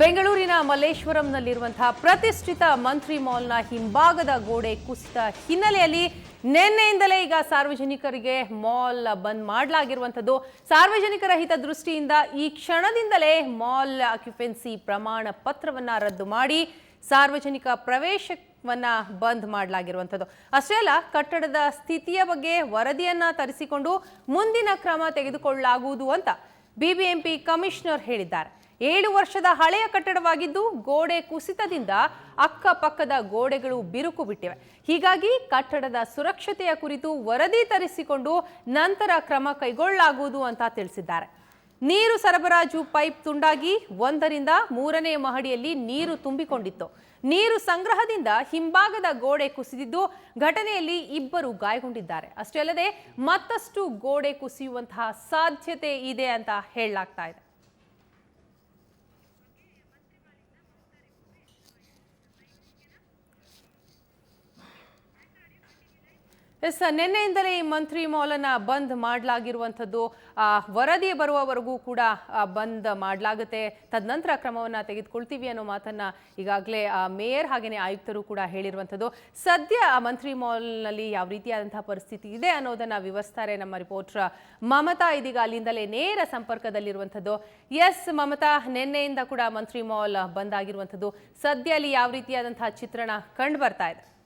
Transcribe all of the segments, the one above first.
ಬೆಂಗಳೂರಿನ ಮಲ್ಲೇಶ್ವರಂನಲ್ಲಿರುವಂತಹ ಪ್ರತಿಷ್ಠಿತ ಮಂತ್ರಿ ಮಾಲ್ನ ಹಿಂಭಾಗದ ಗೋಡೆ ಕುಸಿತ ಹಿನ್ನೆಲೆಯಲ್ಲಿ ನಿನ್ನೆಯಿಂದಲೇ ಈಗ ಸಾರ್ವಜನಿಕರಿಗೆ ಮಾಲ್ ಬಂದ್ ಮಾಡಲಾಗಿರುವಂಥದ್ದು. ಸಾರ್ವಜನಿಕರ ಹಿತದೃಷ್ಟಿಯಿಂದ ಈ ಕ್ಷಣದಿಂದಲೇ ಮಾಲ್ ಆಕ್ಯುಪೆನ್ಸಿ ಪ್ರಮಾಣ ಪತ್ರವನ್ನ ರದ್ದು ಮಾಡಿ ಸಾರ್ವಜನಿಕ ಪ್ರವೇಶವನ್ನ ಬಂದ್ ಮಾಡಲಾಗಿರುವಂಥದ್ದು. ಅಷ್ಟೇ ಅಲ್ಲ, ಕಟ್ಟಡದ ಸ್ಥಿತಿಯ ಬಗ್ಗೆ ವರದಿಯನ್ನ ತರಿಸಿಕೊಂಡು ಮುಂದಿನ ಕ್ರಮ ತೆಗೆದುಕೊಳ್ಳಲಾಗುವುದು ಅಂತ ಬಿಬಿಎಂಪಿ ಕಮಿಷನರ್ ಹೇಳಿದ್ದಾರೆ. ಏಳು ವರ್ಷದ ಹಳೆಯ ಕಟ್ಟಡವಾಗಿದ್ದು ಗೋಡೆ ಕುಸಿತದಿಂದ ಅಕ್ಕಪಕ್ಕದ ಗೋಡೆಗಳು ಬಿರುಕು ಬಿಟ್ಟಿವೆ. ಹೀಗಾಗಿ ಕಟ್ಟಡದ ಸುರಕ್ಷತೆಯ ಕುರಿತು ವರದಿ ತರಿಸಿಕೊಂಡು ನಂತರ ಕ್ರಮ ಕೈಗೊಳ್ಳಲಾಗುವುದು ಅಂತ ತಿಳಿಸಿದ್ದಾರೆ. ನೀರು ಸರಬರಾಜು ಪೈಪ್ ತುಂಡಾಗಿ ಒಂದರಿಂದ ಮೂರನೇ ಮಹಡಿಯಲ್ಲಿ ನೀರು ತುಂಬಿಕೊಂಡಿತ್ತು. ನೀರು ಸಂಗ್ರಹದಿಂದ ಹಿಂಭಾಗದ ಗೋಡೆ ಕುಸಿದಿದ್ದು ಘಟನೆಯಲ್ಲಿ ಇಬ್ಬರು ಗಾಯಗೊಂಡಿದ್ದಾರೆ. ಅಷ್ಟೇ ಅಲ್ಲದೆ ಮತ್ತಷ್ಟು ಗೋಡೆ ಕುಸಿಯುವಂತಹ ಸಾಧ್ಯತೆ ಇದೆ ಅಂತ ಹೇಳಲಾಗ್ತಾ ಇದೆ. ಎಸ್ ನಿನ್ನೆಯಿಂದಲೇ ಈ ಮಂತ್ರಿ ಮಾಲನ್ನ ಬಂದ್ ಮಾಡಲಾಗಿರುವಂಥದ್ದು ವರದಿ ಬರುವವರೆಗೂ ಕೂಡ ಬಂದ್ ಮಾಡಲಾಗುತ್ತೆ. ತದನಂತರ ಕ್ರಮವನ್ನ ತೆಗೆದುಕೊಳ್ತೀವಿ ಅನ್ನೋ ಮಾತನ್ನ ಈಗಾಗಲೇ ಮೇಯರ್ ಹಾಗೆಯೇ ಆಯುಕ್ತರು ಕೂಡ ಹೇಳಿರುವಂಥದ್ದು. ಸದ್ಯ, ಆ, ಮಂತ್ರಿ ಮಾಲ್ನಲ್ಲಿ ಯಾವ ರೀತಿಯಾದಂತಹ ಪರಿಸ್ಥಿತಿ ಇದೆ ಅನ್ನೋದನ್ನ ವಿವರಿಸ್ತಾರೆ ನಮ್ಮ ರಿಪೋರ್ಟರ್ ಮಮತಾ. ಇದೀಗ ಅಲ್ಲಿಂದಲೇ ನೇರ ಸಂಪರ್ಕದಲ್ಲಿರುವಂಥದ್ದು. ಎಸ್, ಮಮತಾ, ನಿನ್ನೆಯಿಂದ ಕೂಡ ಮಂತ್ರಿ ಮಾಲ್ ಬಂದ್ ಆಗಿರುವಂಥದ್ದು ಸದ್ಯ ಅಲ್ಲಿ ಯಾವ ರೀತಿಯಾದಂತಹ ಚಿತ್ರಣ ಕಂಡು ಬರ್ತಾ ಇದೆ?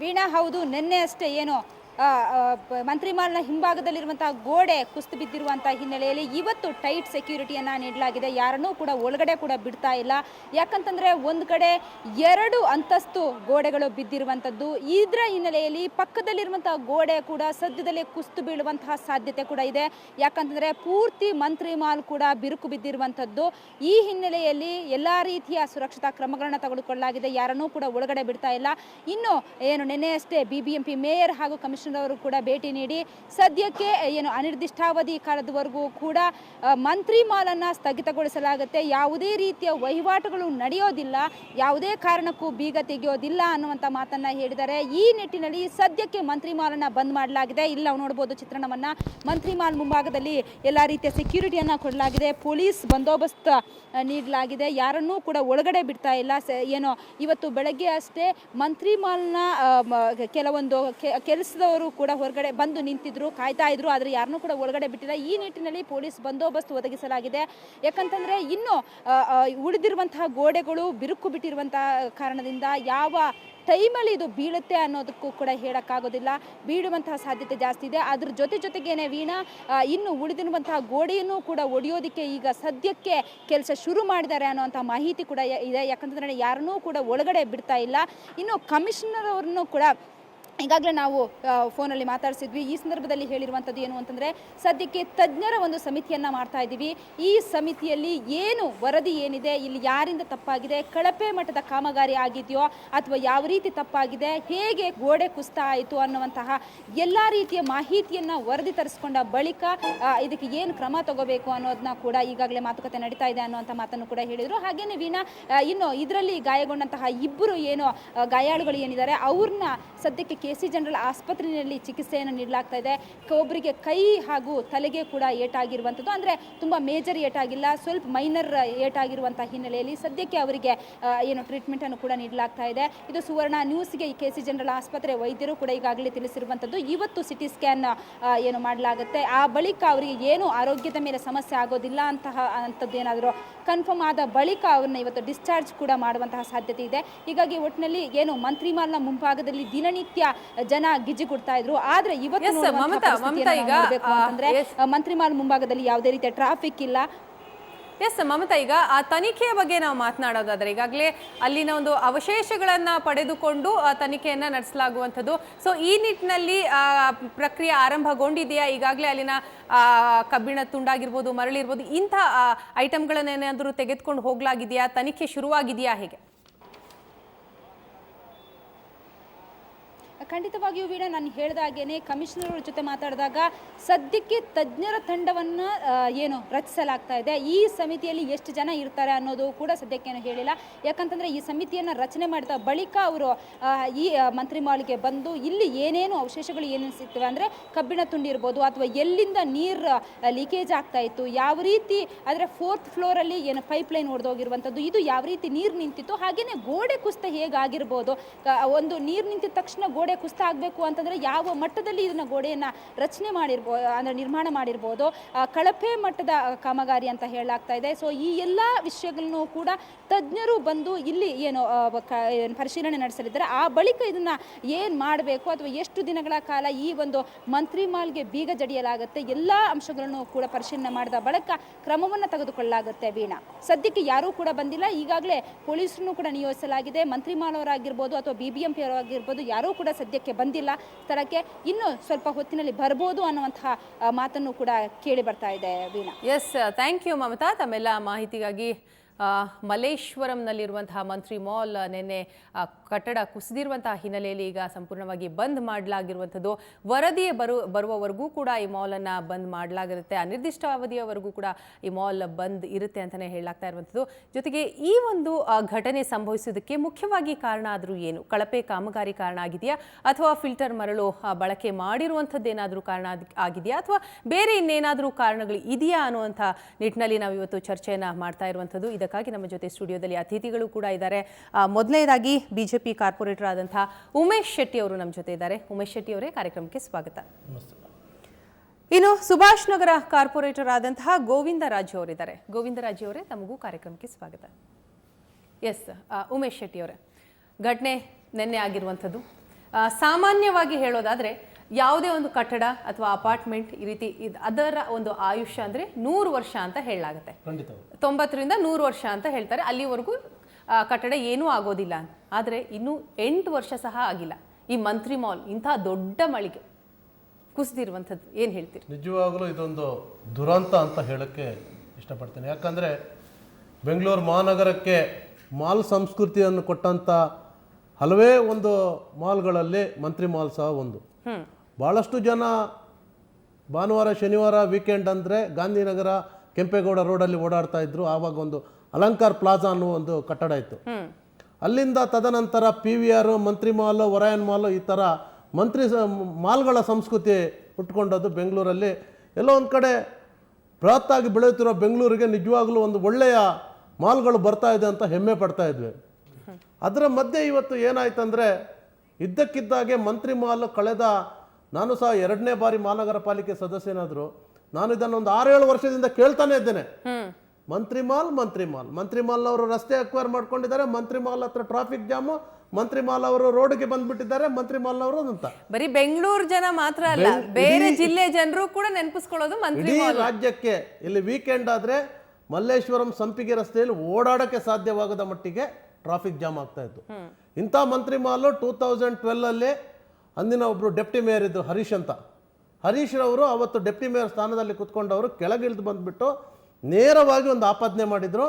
ವೀಣಾ ಹೌದು ನಿನ್ನೆ ಅಷ್ಟೇ ಏನು ಆ, ಆ, ಪ- ಮಂತ್ರಿ ಮಾಲ್ನ ಹಿಂಭಾಗದಲ್ಲಿರುವಂತಹ ಗೋಡೆ ಕುಸಿದು ಬಿದ್ದಿರುವಂತಹ ಹಿನ್ನೆಲೆಯಲ್ಲಿ ಇವತ್ತು ಟೈಟ್ ಸೆಕ್ಯೂರಿಟಿಯನ್ನು ನೀಡಲಾಗಿದೆ. ಯಾರನ್ನೂ ಕೂಡ ಒಳಗಡೆ ಕೂಡ ಬಿಡ್ತಾ ಇಲ್ಲ. ಯಾಕಂತಂದ್ರೆ ಒಂದು ಕಡೆ ಎರಡು ಅಂತಸ್ತು ಗೋಡೆಗಳು ಬಿದ್ದಿರುವಂಥದ್ದು ಇದರ ಹಿನ್ನೆಲೆಯಲ್ಲಿ ಪಕ್ಕದಲ್ಲಿರುವಂತಹ ಗೋಡೆ ಕೂಡ ಸದ್ಯದಲ್ಲೇ ಕುಸಿದು ಬೀಳುವಂತಹ ಸಾಧ್ಯತೆ ಕೂಡ ಇದೆ. ಯಾಕಂತಂದ್ರೆ ಪೂರ್ತಿ ಮಂತ್ರಿ ಮಾಲ್ ಕೂಡ ಬಿರುಕು ಬಿದ್ದಿರುವಂಥದ್ದು ಈ ಹಿನ್ನೆಲೆಯಲ್ಲಿ ಎಲ್ಲ ರೀತಿಯ ಸುರಕ್ಷತಾ ಕ್ರಮಗಳನ್ನು ತೆಗೆದುಕೊಳ್ಳಲಾಗಿದೆ. ಯಾರನ್ನೂ ಕೂಡ ಒಳಗಡೆ ಬಿಡ್ತಾ ಇಲ್ಲ. ಇನ್ನು ಏನು ನಿನ್ನೆಯಷ್ಟೇ B B M P mayor ಹಾಗೂ ಕಮಿಷನರ್ ಅವರು ಕೂಡ ಭೇಟಿ ನೀಡಿ, ಸದ್ಯಕ್ಕೆ ಏನು ಅನಿರ್ದಿಷ್ಟಾವಧಿ ಕಾಲದವರೆಗೂ ಕೂಡ ಮಂತ್ರಿ ಮಾಲನ್ನು ಸ್ಥಗಿತಗೊಳಿಸಲಾಗುತ್ತೆ. ಯಾವುದೇ ರೀತಿಯ ವಹಿವಾಟುಗಳು ನಡೆಯೋದಿಲ್ಲ. ಯಾವುದೇ ಕಾರಣಕ್ಕೂ ಬೀಗ ತೆಗೆಯೋದಿಲ್ಲ ಅನ್ನುವಂಥ ಮಾತನ್ನ ಹೇಳಿದ್ದಾರೆ. ಈ ನಿಟ್ಟಿನಲ್ಲಿ ಸದ್ಯಕ್ಕೆ ಮಂತ್ರಿ ಮಾಲನ್ನ ಬಂದ್ ಮಾಡಲಾಗಿದೆ. ಇಲ್ಲ ನಾವು ನೋಡ್ಬೋದು ಚಿತ್ರಣವನ್ನ. ಮಂತ್ರಿ ಮಾಲ್ ಮುಂಭಾಗದಲ್ಲಿ ಎಲ್ಲ ರೀತಿಯ ಸೆಕ್ಯೂರಿಟಿಯನ್ನ ಕೊಡಲಾಗಿದೆ. ಪೊಲೀಸ್ ಬಂದೋಬಸ್ತ್ ನೀಡಲಾಗಿದೆ. ಯಾರನ್ನೂ ಕೂಡ ಒಳಗಡೆ ಬಿಡ್ತಾ ಇಲ್ಲ. ಏನೋ, ಇವತ್ತು ಬೆಳಗ್ಗೆ ಅಷ್ಟೇ ಮಂತ್ರಿ ಮಾಲ್ನ ಕೆಲವೊಂದು ಕೆಲಸದವರು ಕೂಡ ಹೊರಗಡೆ ಬಂದು ನಿಂತಿದ್ರು, ಕಾಯ್ತಾ ಇದ್ರು, ಆದರೆ ಯಾರನ್ನೂ ಕೂಡ ಒಳಗಡೆ ಬಿಟ್ಟಿಲ್ಲ. ಈ ನಿಟ್ಟಿನಲ್ಲಿ ಪೊಲೀಸ್ ಬಂದೋಬಸ್ತ್ ಒದಗಿಸಲಾಗಿದೆ. ಯಾಕಂತಂದ್ರೆ ಇನ್ನು ಉಳಿದಿರುವಂತಹ ಗೋಡೆಗಳು ಬಿರುಕು ಬಿಟ್ಟಿರುವಂತಹ ಕಾರಣದಿಂದ ಯಾವ ಟೈಮಲ್ಲಿ ಇದು ಬೀಳುತ್ತೆ ಅನ್ನೋದಕ್ಕೂ ಕೂಡ ಹೇಳೋಕ್ಕಾಗೋದಿಲ್ಲ. ಬೀಳುವಂತಹ ಸಾಧ್ಯತೆ ಜಾಸ್ತಿ ಇದೆ. ಅದ್ರ ಜೊತೆ ಜೊತೆಗೇನೆ ವೀಣಾ ಇನ್ನು ಉಳಿದಿರುವಂತಹ ಗೋಡೆಯನ್ನು ಕೂಡ ಒಡೆಯೋದಕ್ಕೆ ಈಗ ಸದ್ಯಕ್ಕೆ ಕೆಲಸ ಶುರು ಮಾಡಿದ್ದಾರೆ ಅನ್ನೋಂಥ ಮಾಹಿತಿ ಕೂಡ ಇದೆ. ಯಾಕಂತಂದ್ರೆ ಯಾರನ್ನೂ ಕೂಡ ಒಳಗಡೆ ಬಿಡ್ತಾ ಇಲ್ಲ. ಇನ್ನು ಕಮಿಷನರ್ ಅವ್ರನ್ನು ಕೂಡ ಈಗಾಗಲೇ ನಾವು ಫೋನಲ್ಲಿ ಮಾತಾಡಿಸಿದ್ವಿ. ಈ ಸಂದರ್ಭದಲ್ಲಿ ಹೇಳಿರುವಂಥದ್ದು ಏನು ಅಂತಂದರೆ, ಸದ್ಯಕ್ಕೆ ತಜ್ಞರ ಒಂದು ಸಮಿತಿಯನ್ನು ಮಾಡ್ತಾ ಇದ್ದೀವಿ. ಈ ಸಮಿತಿಯಲ್ಲಿ ಏನು ವರದಿ ಏನಿದೆ, ಇಲ್ಲಿ ಯಾರಿಂದ ತಪ್ಪಾಗಿದೆ, ಕಳಪೆ ಮಟ್ಟದ ಕಾಮಗಾರಿ ಆಗಿದೆಯೋ, ಅಥವಾ ಯಾವ ರೀತಿ ತಪ್ಪಾಗಿದೆ, ಹೇಗೆ ಗೋಡೆ ಕುಸ್ತಾ ಆಯಿತು ಅನ್ನುವಂತಹ ಎಲ್ಲ ರೀತಿಯ ಮಾಹಿತಿಯನ್ನು ವರದಿ ತರಿಸ್ಕೊಂಡ ಬಳಿಕ ಇದಕ್ಕೆ ಏನು ಕ್ರಮ ತಗೋಬೇಕು ಅನ್ನೋದನ್ನ ಕೂಡ ಈಗಾಗಲೇ ಮಾತುಕತೆ ನಡೀತಾ ಇದೆ ಅನ್ನುವಂಥ ಮಾತನ್ನು ಕೂಡ ಹೇಳಿದರು. ಹಾಗೆಯೇ ವೀಣಾ ಇನ್ನು ಇದರಲ್ಲಿ ಗಾಯಗೊಂಡಂತಹ ಇಬ್ಬರು ಏನು ಗಾಯಾಳುಗಳು ಏನಿದ್ದಾರೆ, ಅವ್ರನ್ನ ಸದ್ಯಕ್ಕೆ ಕೆ ಸಿ ಜನರಲ್ ಆಸ್ಪತ್ರೆಯಲ್ಲಿ ಚಿಕಿತ್ಸೆಯನ್ನು ನೀಡಲಾಗ್ತಾ ಇದೆ. ಒಬ್ಬರಿಗೆ ಕೈ ಹಾಗೂ ತಲೆಗೆ ಕೂಡ ಏಟಾಗಿರುವಂಥದ್ದು. ಅಂದರೆ ತುಂಬ ಮೇಜರ್ ಏಟಾಗಿಲ್ಲ, ಸ್ವಲ್ಪ ಮೈನರ್ ಏಟಾಗಿರುವಂಥ ಹಿನ್ನೆಲೆಯಲ್ಲಿ ಸದ್ಯಕ್ಕೆ ಅವರಿಗೆ ಏನು ಟ್ರೀಟ್ಮೆಂಟನ್ನು ಕೂಡ ನೀಡಲಾಗ್ತಾ ಇದೆ. ಇದು ಸುವರ್ಣ ನ್ಯೂಸ್ಗೆ ಈ ಕೆ ಸಿ ಜನರಲ್ ಆಸ್ಪತ್ರೆ ವೈದ್ಯರು ಕೂಡ ಈಗಾಗಲೇ ತಿಳಿಸಿರುವಂಥದ್ದು. ಇವತ್ತು ಸಿ ಟಿ ಸ್ಕ್ಯಾನ್ ಏನು ಮಾಡಲಾಗುತ್ತೆ. ಆ ಬಳಿಕ ಅವರಿಗೆ ಏನು ಆರೋಗ್ಯದ ಮೇಲೆ ಸಮಸ್ಯೆ ಆಗೋದಿಲ್ಲ ಅಂತಹ, ಅಂಥದ್ದು ಏನಾದರೂ ಕನ್ಫರ್ಮ್ ಆದ ಬಳಿಕ ಅವ್ರನ್ನ ಇವತ್ತು ಡಿಸ್ಚಾರ್ಜ್ ಕೂಡ ಮಾಡುವಂತಹ ಸಾಧ್ಯತೆ ಇದೆ. ಹೀಗಾಗಿ ಒಟ್ಟಿನಲ್ಲಿ ಏನು ಮಂತ್ರಿಮಾಲ್ನ ಮುಂಭಾಗದಲ್ಲಿ ದಿನನಿತ್ಯ ಜನ ಗಿಜ್ಜಿಗುಡ್ತಾ ಇದ್ರು. ಆದ್ರೆ ಇವತ್ತು Yes, ಮಮತಾ, ಮಮತಾ ಈಗ, ಅಂತಂದ್ರೆ yes. ಮಂತ್ರಿ ಮಾಲ್ ಮುಂಭಾಗದಲ್ಲಿ ಯಾವುದೇ ರೀತಿಯ ಟ್ರಾಫಿಕ್ ಇಲ್ಲ. ಎಸ್ ಮಮತಾ ಈಗ ಆ ತನಿಖೆಯ ಬಗ್ಗೆ ನಾವು ಮಾತನಾಡೋದಾದ್ರೆ ಈಗಾಗಲೇ ಅಲ್ಲಿನ ಒಂದು ಅವಶೇಷಗಳನ್ನ ಪಡೆದುಕೊಂಡು ಆ ತನಿಖೆಯನ್ನ ನಡೆಸಲಾಗುವಂಥದ್ದು. ಸೊ ಈ ನಿಟ್ಟಿನಲ್ಲಿ ಆ, ಪ್ರಕ್ರಿಯೆ ಆರಂಭಗೊಂಡಿದೆಯಾ? ಈಗಾಗಲೇ ಅಲ್ಲಿನ ಆ, ಕಬ್ಬಿಣ ತುಂಡಾಗಿರ್ಬೋದು ಮರಳಿರ್ಬೋದು ಇಂಥ ಐಟಮ್ಗಳನ್ನೇನಾದರೂ ತೆಗೆದುಕೊಂಡು ಹೋಗಲಾಗಿದೆಯಾ? ತನಿಖೆ ಶುರುವಾಗಿದೆಯಾ? ಹೇಗೆ? ಖಂಡಿತವಾಗಿಯೂ ವೀಣ, ನಾನು ಹೇಳಿದ ಹಾಗೇನೆ ಕಮಿಷನರ್ ಜೊತೆ ಮಾತಾಡಿದಾಗ ಸದ್ಯಕ್ಕೆ ತಜ್ಞರ ತಂಡವನ್ನು ಏನು ರಚಿಸಲಾಗ್ತಾ ಇದೆ. ಈ ಸಮಿತಿಯಲ್ಲಿ ಎಷ್ಟು ಜನ ಇರ್ತಾರೆ ಅನ್ನೋದು ಕೂಡ ಸದ್ಯಕ್ಕೇನು ಹೇಳಿಲ್ಲ. ಯಾಕಂತಂದ್ರೆ ಈ ಸಮಿತಿಯನ್ನು ರಚನೆ ಮಾಡಿದ ಬಳಿಕ ಅವರು ಈ ಮಂತ್ರಿ ಮಾಲಿಗೆ ಬಂದು ಇಲ್ಲಿ ಏನೇನು ಅವಶೇಷಗಳು ಏನೇನು ಸಿಗ್ತವೆ ಅಂದರೆ ಕಬ್ಬಿಣ ತುಂಡಿ ಇರ್ಬೋದು ಅಥವಾ ಎಲ್ಲಿಂದ ನೀರು ಲೀಕೇಜ್ ಆಗ್ತಾ ಇತ್ತು, ಯಾವ ರೀತಿ ಅಂದರೆ ಫೋರ್ತ್ ಫ್ಲೋರಲ್ಲಿ ಏನು ಪೈಪ್ ಲೈನ್ ಹೊಡೆದೋಗಿರುವಂಥದ್ದು ಇದು ಯಾವ ರೀತಿ ನೀರು ನಿಂತಿತ್ತು ಹಾಗೆಯೇ ಗೋಡೆ ಕುಸಿತ ಹೇಗಾಗಿರ್ಬೋದು ಒಂದು ನೀರು ನಿಂತಿದ ತಕ್ಷಣ ಗೋಡೆ ಕುಸಿತ ಆಗಬೇಕು ಅಂತಂದರೆ ಯಾವ ಮಟ್ಟದಲ್ಲಿ ಇದನ್ನು ಗೋಡೆಯನ್ನು ರಚನೆ ಮಾಡಿರ್ಬೋದು ಅಂದರೆ ನಿರ್ಮಾಣ ಮಾಡಿರ್ಬೋದು. ಕಳಪೆ ಮಟ್ಟದ ಕಾಮಗಾರಿ ಅಂತ ಹೇಳಲಾಗ್ತಾ ಇದೆ. ಸೊ ಈ ಎಲ್ಲ ವಿಷಯಗಳನ್ನು ಕೂಡ ತಜ್ಞರು ಬಂದು ಇಲ್ಲಿ ಏನು ಪರಿಶೀಲನೆ ನಡೆಸಲಿದ್ದಾರೆ. ಆ ಬಳಿಕ ಇದನ್ನು ಏನು ಮಾಡಬೇಕು ಅಥವಾ ಎಷ್ಟು ದಿನಗಳ ಕಾಲ ಈ ಒಂದು ಮಂತ್ರಿ ಮಾಲ್ಗೆ ಬೀಗ ಜಡಿಯಲಾಗುತ್ತೆ, ಎಲ್ಲ ಅಂಶಗಳನ್ನು ಕೂಡ ಪರಿಶೀಲನೆ ಮಾಡಿದ ಬಳಿಕ ಕ್ರಮವನ್ನು ತೆಗೆದುಕೊಳ್ಳಲಾಗುತ್ತೆ ವೀಣಾ. ಸದ್ಯಕ್ಕೆ ಯಾರೂ ಕೂಡ ಬಂದಿಲ್ಲ. ಈಗಾಗಲೇ ಪೊಲೀಸರನ್ನು ಕೂಡ ನಿಯೋಜಿಸಲಾಗಿದೆ. ಮಂತ್ರಿ ಮಾಲ್ ಅವರಾಗಿರ್ಬೋದು ಅಥವಾ ಬಿ ಬಿ ಎಂ ಪಿ ಅವರಾಗಿರ್ಬೋದು, ಯಾರೂ ಕೂಡ ಸದ್ಯಕ್ಕೆ ಬಂದಿಲ್ಲ. ಸ್ಥಳಕ್ಕೆ ಇನ್ನು ಸ್ವಲ್ಪ ಹೊತ್ತಿನಲ್ಲಿ ಬರ್ಬೋದು ಅನ್ನುವಂತಹ ಮಾತನ್ನು ಕೂಡ ಕೇಳಿ ಬರ್ತಾ ಇದೆ Veena. Yes thank you Mamata. ತಮ್ಮೆಲ್ಲ ಮಾಹಿತಿಗಾಗಿ ಆ, ಮಲ್ಲೇಶ್ವರಂನಲ್ಲಿರುವಂತಹ ಮಂತ್ರಿ ಮಾಲ್ ನಿನ್ನೆ ಕಟ್ಟಡ ಕುಸಿದಿರುವಂತಹ ಹಿನ್ನೆಲೆಯಲ್ಲಿ ಈಗ ಸಂಪೂರ್ಣವಾಗಿ ಬಂದ್ ಮಾಡಲಾಗಿರುವಂಥದ್ದು. ವರದಿಯೇ ಬರು ಬರುವವರೆಗೂ ಕೂಡ ಈ ಮಾಲನ್ನು ಬಂದ್ ಮಾಡಲಾಗಿರುತ್ತೆ. ಅನಿರ್ದಿಷ್ಟ ಅವಧಿಯವರೆಗೂ ಕೂಡ ಈ ಮಾಲ್ ಬಂದ್ ಇರುತ್ತೆ ಅಂತಲೇ ಹೇಳಲಾಗ್ತಾ ಇರುವಂಥದ್ದು. ಜೊತೆಗೆ ಈ ಒಂದು ಘಟನೆ ಸಂಭವಿಸೋದಕ್ಕೆ ಮುಖ್ಯವಾಗಿ ಕಾರಣ ಆದರೂ ಏನು? ಕಳಪೆ ಕಾಮಗಾರಿ ಕಾರಣ ಆಗಿದೆಯಾ? ಅಥವಾ ಫಿಲ್ಟರ್ ಮರಳು ಬಳಕೆ ಮಾಡಿರುವಂಥದ್ದೇನಾದರೂ ಕಾರಣ ಆಗಿದೆಯಾ? ಅಥವಾ ಬೇರೆ ಇನ್ನೇನಾದರೂ ಕಾರಣಗಳು ಇದೆಯಾ ಅನ್ನುವಂಥ ನಿಟ್ಟಿನಲ್ಲಿ ನಾವು ಇವತ್ತು ಚರ್ಚೆಯನ್ನು ಮಾಡ್ತಾ ಇರುವಂಥದ್ದು. ಇದಕ್ಕಾಗಿ ನಮ್ಮ ಜೊತೆ ಸ್ಟುಡಿಯೋದಲ್ಲಿ ಅತಿಥಿಗಳು ಕೂಡ ಇದ್ದಾರೆ. ಮೊದಲನೇದಾಗಿ ಬಿಜೆಪಿ ಕಾರ್ಪೊರೇಟರ್ ಆದಂತಹ ಉಮೇಶ್ ಶೆಟ್ಟಿ ಅವರು ನಮ್ಮ ಜೊತೆ ಇದ್ದಾರೆ. ಉಮೇಶ್ ಶೆಟ್ಟಿ ಅವರೇ ಕಾರ್ಯಕ್ರಮಕ್ಕೆ ಸ್ವಾಗತ. ಇನ್ನು ಸುಭಾಷ್ ನಗರ ಕಾರ್ಪೊರೇಟರ್ ಆದಂತಹ ಗೋವಿಂದ ರಾಜು ಅವರಿದ್ದಾರೆ. ಗೋವಿಂದ ರಾಜು ಅವರೇ ತಮಗೂ ಕಾರ್ಯಕ್ರಮಕ್ಕೆ ಸ್ವಾಗತ. ಎಸ್ ಉಮೇಶ್ ಶೆಟ್ಟಿ ಅವರೇ. ಘಟನೆ ನಿನ್ನೆ ಆಗಿರುವಂಥದ್ದು. ಸಾಮಾನ್ಯವಾಗಿ ಹೇಳೋದಾದರೆ ಯಾವುದೇ ಒಂದು ಕಟ್ಟಡ ಅಥವಾ ಅಪಾರ್ಟ್ಮೆಂಟ್ ಈ ರೀತಿ ಇದ್- ಅದರ ಒಂದು ಆಯುಷ್ಯ ಅಂದರೆ ನೂರು ವರ್ಷ ಅಂತ ಹೇಳಲಾಗುತ್ತೆ. ಖಂಡಿತ. ತೊಂಬತ್ತರಿಂದ ನೂರು ವರ್ಷ ಅಂತ ಹೇಳ್ತಾರೆ. ಅಲ್ಲಿವರೆಗೂ ಕಟ್ಟಡ ಏನೂ ಆಗೋದಿಲ್ಲ. ಆದರೆ ಇನ್ನೂ ಎಂಟು ವರ್ಷ ಸಹ ಆಗಿಲ್ಲ. ಈ ಮಂತ್ರಿ ಮಾಲ್ ಇಂಥ ದೊಡ್ಡ ಮಳಿಗೆ ಕುಸಿದಿರುವಂಥದ್ದು. ಏನು ಹೇಳ್ತೀರಿ? ನಿಜವಾಗಲೂ ಇದೊಂದು ದುರಂತ ಅಂತ ಹೇಳೋಕ್ಕೆ ಇಷ್ಟಪಡ್ತೇನೆ. ಯಾಕಂದರೆ ಬೆಂಗಳೂರು ಮಹಾನಗರಕ್ಕೆ ಮಾಲ್ ಸಂಸ್ಕೃತಿಯನ್ನು ಕೊಟ್ಟಂಥ ಹಲವೇ ಒಂದು ಮಾಲ್ಗಳಲ್ಲಿ ಮಂತ್ರಿ ಮಾಲ್ ಸಹ ಒಂದು. ಭಾಳಷ್ಟು ಜನ ಭಾನುವಾರ ಶನಿವಾರ ವೀಕೆಂಡ್ ಅಂದರೆ ಗಾಂಧಿನಗರ ಕೆಂಪೇಗೌಡ ರೋಡಲ್ಲಿ ಓಡಾಡ್ತಾ ಇದ್ರು. ಆವಾಗ ಒಂದು ಅಲಂಕಾರ್ ಪ್ಲಾಜಾ ಅನ್ನೋ ಒಂದು ಕಟ್ಟಡ ಇತ್ತು. ಅಲ್ಲಿಂದ ತದನಂತರ ಪಿ ವಿ ಆರ್ ಮಂತ್ರಿ ಮಾಲು ಒರಾಯನ್ ಮಾಲು ಈ ಥರ ಮಂತ್ರಿ ಮಾಲ್ಗಳ ಸಂಸ್ಕೃತಿ ಹುಟ್ಕೊಂಡದ್ದು ಬೆಂಗಳೂರಲ್ಲಿ. ಎಲ್ಲೋ ಒಂದು ಕಡೆ ಬೃಹತ್ತಾಗಿ ಬೆಳೆಯುತ್ತಿರೋ ಬೆಂಗಳೂರಿಗೆ ನಿಜವಾಗ್ಲೂ ಒಂದು ಒಳ್ಳೆಯ ಮಾಲ್ಗಳು ಬರ್ತಾ ಇದೆ ಅಂತ ಹೆಮ್ಮೆ ಪಡ್ತಾ ಇದ್ವಿ. ಅದರ ಮಧ್ಯೆ ಇವತ್ತು ಏನಾಯ್ತಂದರೆ ಇದ್ದಕ್ಕಿದ್ದಾಗೆ ಮಂತ್ರಿ ಮಾಲ್ ಕಳೆದ ನಾನು ಸಹ ಎರಡನೇ ಬಾರಿ ಮಹಾನಗರ ಪಾಲಿಕೆ ಸದಸ್ಯನಾದರೂ ನಾನು ಇದನ್ನು ಒಂದು ಆರೇಳು ವರ್ಷದಿಂದ ಕೇಳ್ತಾನೆ ಇದ್ದೇನೆ. ಮಂತ್ರಿ ಮಾಲ್ ಮಂತ್ರಿ ಮಾಲ್. ಮಂತ್ರಿ ಮಾಲ್ ಅವರು ರಸ್ತೆ ಅಕ್ವೈರ್ ಮಾಡ್ಕೊಂಡಿದ್ದಾರೆ ಮಂತ್ರಿ ಮಾಲ್ ಹತ್ರ ಟ್ರಾಫಿಕ್ ಜಾಮು ಮಂತ್ರಿ ಮಾಲ್ ಅವರು ರೋಡ್ಗೆ ಬಂದ್ಬಿಟ್ಟಿದ್ದಾರೆ ಮಂತ್ರಿ ಮಾಲ್ ಅವರು ಅಂತ. ಬರೀ ಬೆಂಗಳೂರು ಜನ ಮಾತ್ರ ಅಲ್ಲ ಬೇರೆ ಜಿಲ್ಲೆ ಜನರು ಕೂಡ ನೆನಪಿಸ್ಕೊಳ್ಳೋದು ಮಂತ್ರಿ ಇಡೀ ರಾಜ್ಯಕ್ಕೆ ಇಲ್ಲಿ ವೀಕೆಂಡ್ ಆದ್ರೆ ಮಲ್ಲೇಶ್ವರಂ ಸಂಪಿಗೆ ರಸ್ತೆಯಲ್ಲಿ ಓಡಾಡಕ್ಕೆ ಸಾಧ್ಯವಾಗದ ಮಟ್ಟಿಗೆ ಟ್ರಾಫಿಕ್ ಜಾಮ್ ಆಗ್ತಾ ಇತ್ತು. ಇಂಥ ಮಂತ್ರಿ ಮಾಲ್ ಟೂ ತೌಸಂಡ್ ಟ್ವೆಲ್ಲಲ್ಲಿ ಅಂದಿನ ಒಬ್ಬರು ಡೆಪ್ಟಿ ಮೇಯರ್ ಇದ್ದರು ಹರೀಶ್ ಅಂತ. ಹರೀಶ್ ರವರು ಅವತ್ತು ಡೆಪ್ಟಿ ಮೇಯರ್ ಸ್ಥಾನದಲ್ಲಿ ಕುತ್ಕೊಂಡವರು ಕೆಳಗಿಳಿದು ಬಂದುಬಿಟ್ಟು ನೇರವಾಗಿ ಒಂದು ಆಪಾದನೆ ಮಾಡಿದರು.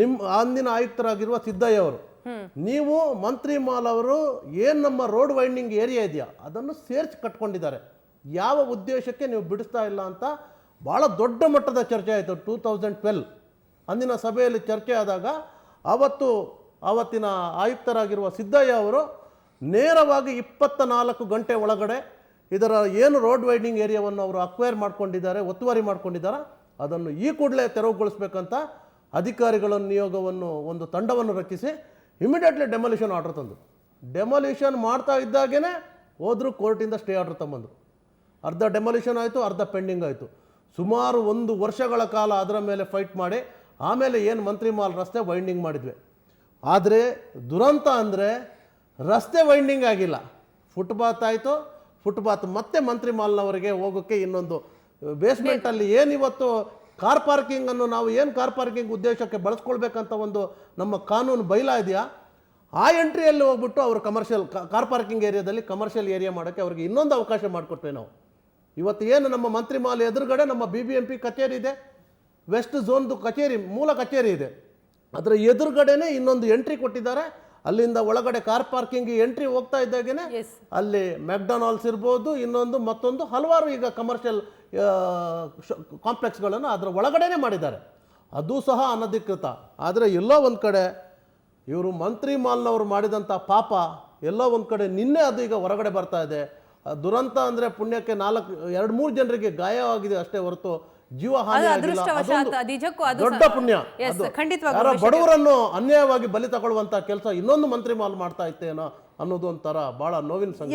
ನಿಮ್ಮ ಅಂದಿನ ಆಯುಕ್ತರಾಗಿರುವ ಸಿದ್ದಯ್ಯ ಅವರು. ನೀವು ಮಂತ್ರಿ ಮಾಲ್ ಅವರು ಏನು ನಮ್ಮ ರೋಡ್ ವೈಂಡಿಂಗ್ ಏರಿಯಾ ಇದೆಯಾ? ಅದನ್ನು ಸೇರ್ಚ್ ಕಟ್ಕೊಂಡಿದ್ದಾರೆ. ಯಾವ ಉದ್ದೇಶಕ್ಕೆ ನೀವು ಬಿಡಿಸ್ತಾ ಇಲ್ಲ ಅಂತ ಭಾಳ ದೊಡ್ಡ ಮಟ್ಟದ ಚರ್ಚೆ ಆಯಿತು ಟೂ ತೌಸಂಡ್ ಟ್ವೆಲ್. ಅಂದಿನ ಸಭೆಯಲ್ಲಿ ಚರ್ಚೆ ಆದಾಗ ಅವತ್ತು ಆವತ್ತಿನ ಆಯುಕ್ತರಾಗಿರುವ ಸಿದ್ದಯ್ಯ ಅವರು ನೇರವಾಗಿ ಇಪ್ಪತ್ತ ನಾಲ್ಕು ಗಂಟೆ ಒಳಗಡೆ ಇದರ ಏನು ರೋಡ್ ವೈಡಿಂಗ್ ಏರಿಯಾವನ್ನು ಅವರು ಅಕ್ವೈರ್ ಮಾಡ್ಕೊಂಡಿದ್ದಾರೆ, ಒತ್ತುವರಿ ಮಾಡ್ಕೊಂಡಿದ್ದಾರೆ, ಅದನ್ನು ಈ ಕೂಡಲೇ ತೆರವುಗೊಳಿಸ್ಬೇಕಂತ ಅಧಿಕಾರಿಗಳ ನಿಯೋಗವನ್ನು ಒಂದು ತಂಡವನ್ನು ರಚಿಸಿ ಇಮಿಡಿಯೇಟ್ಲಿ ಡೆಮೊಲಿಷನ್ ಆರ್ಡರ್ ತಂದರು ಡೆಮೊಲಿಷನ್ ಮಾಡ್ತಾ ಇದ್ದಾಗೇ ಹೋದರೂ ಕೋರ್ಟಿಂದ ಸ್ಟೇ ಆರ್ಡರ್ ತಗೊಂಬಂದರು. ಅರ್ಧ ಡೆಮೊಲಿಷನ್ ಆಯಿತು, ಅರ್ಧ ಪೆಂಡಿಂಗ್ ಆಯಿತು. ಸುಮಾರು ಒಂದು ವರ್ಷಗಳ ಕಾಲ ಅದರ ಮೇಲೆ ಫೈಟ್ ಮಾಡಿ, ಆಮೇಲೆ ಏನು ಮಂತ್ರಿ ಮಾಲ್ ರಸ್ತೆ ವೈಂಡಿಂಗ್ ಮಾಡಿದ್ವಿ. ಆದರೆ ದುರಂತ ಅಂದರೆ ರಸ್ತೆ ವೈಂಡಿಂಗ್ ಆಗಿಲ್ಲ. ಫುಟ್ಪಾತ್ ಆಯಿತು. ಫುಟ್ಪಾತ್ ಮತ್ತೆ ಮಂತ್ರಿ ಮಾಲ್ನವರಿಗೆ ಹೋಗೋಕ್ಕೆ ಇನ್ನೊಂದು ಬೇಸ್ಮೆಂಟಲ್ಲಿ ಏನು ಇವತ್ತು ಕಾರ್ ಪಾರ್ಕಿಂಗನ್ನು ನಾವು ಏನು ಕಾರ್ ಪಾರ್ಕಿಂಗ್ ಉದ್ದೇಶಕ್ಕೆ ಬಳಸ್ಕೊಳ್ಬೇಕಂತ ಒಂದು ನಮ್ಮ ಕಾನೂನು ಬೈಲ ಇದೆಯಾ? ಆ ಎಂಟ್ರಿಯಲ್ಲಿ ಹೋಗ್ಬಿಟ್ಟು ಅವರು ಕಮರ್ಷಿಯಲ್ ಕಾರ್ ಪಾರ್ಕಿಂಗ್ ಏರಿಯಾದಲ್ಲಿ ಕಮರ್ಷಿಯಲ್ ಏರಿಯಾ ಮಾಡೋಕ್ಕೆ ಅವ್ರಿಗೆ ಇನ್ನೊಂದು ಅವಕಾಶ ಮಾಡಿಕೊಟ್ವಿ ನಾವು. ಇವತ್ತು ಏನು ನಮ್ಮ ಮಂತ್ರಿ ಮಾಲ್ ಎದುರುಗಡೆ ನಮ್ಮ ಬಿ ಬಿ ಎಂ ಪಿ ಕಚೇರಿ ಇದೆ. ವೆಸ್ಟ್ ಝೋನ್ದು ಕಚೇರಿ, ಮೂಲ ಕಚೇರಿ ಇದೆ. ಅದರ ಎದುರುಗಡೆನೇ ಇನ್ನೊಂದು ಎಂಟ್ರಿ ಕೊಟ್ಟಿದ್ದಾರೆ. ಅಲ್ಲಿಂದ ಒಳಗಡೆ ಕಾರ್ ಪಾರ್ಕಿಂಗ್ ಎಂಟ್ರಿ ಹೋಗ್ತಾ ಇದ್ದಾಗೇನೆ ಅಲ್ಲಿ ಮೆಕ್ಡೊನಾಲ್ಡ್ಸ್ ಇರ್ಬೋದು ಇನ್ನೊಂದು ಮತ್ತೊಂದು ಹಲವಾರು ಈಗ ಕಮರ್ಷಿಯಲ್ ಕಾಂಪ್ಲೆಕ್ಸ್ಗಳನ್ನು ಅದರ ಒಳಗಡೆನೆ ಮಾಡಿದ್ದಾರೆ. ಅದು ಸಹ ಅನಧಿಕೃತ. ಆದರೆ ಎಲ್ಲೋ ಒಂದು ಕಡೆ ಇವರು ಮಂತ್ರಿ ಮಾಲ್ನವರು ಮಾಡಿದಂಥ ಪಾಪ ಎಲ್ಲೋ ಒಂದು ಕಡೆ ನಿನ್ನೆ ಅದು ಈಗ ಹೊರಗಡೆ ಬರ್ತಾ ಇದೆ. ದುರಂತ ಅಂದರೆ ಪುಣ್ಯಕ್ಕೆ ನಾಲ್ಕು ಎರಡು ಮೂರು ಜನರಿಗೆ ಗಾಯವಾಗಿದೆ ಅಷ್ಟೇ ಹೊರತು ಜೀವ ದೊಡ್ಡ ಪುಣ್ಯ. ಯಾರೋ ಬಡವರನ್ನು ಅನ್ಯಾಯವಾಗಿ ಬಲಿ ತಗೊಳ್ಳುವಂತ ಕೆಲಸ ಇನ್ನೊಂದು ಮಂತ್ರಿ ಮಾಲ್ ಮಾಡ್ತಾ ಇತ್ತೇನೋ ಅನ್ನೋದು ಒಂಥರ ಬಹಳ ನೋವಿನ ಸಂಗತಿ.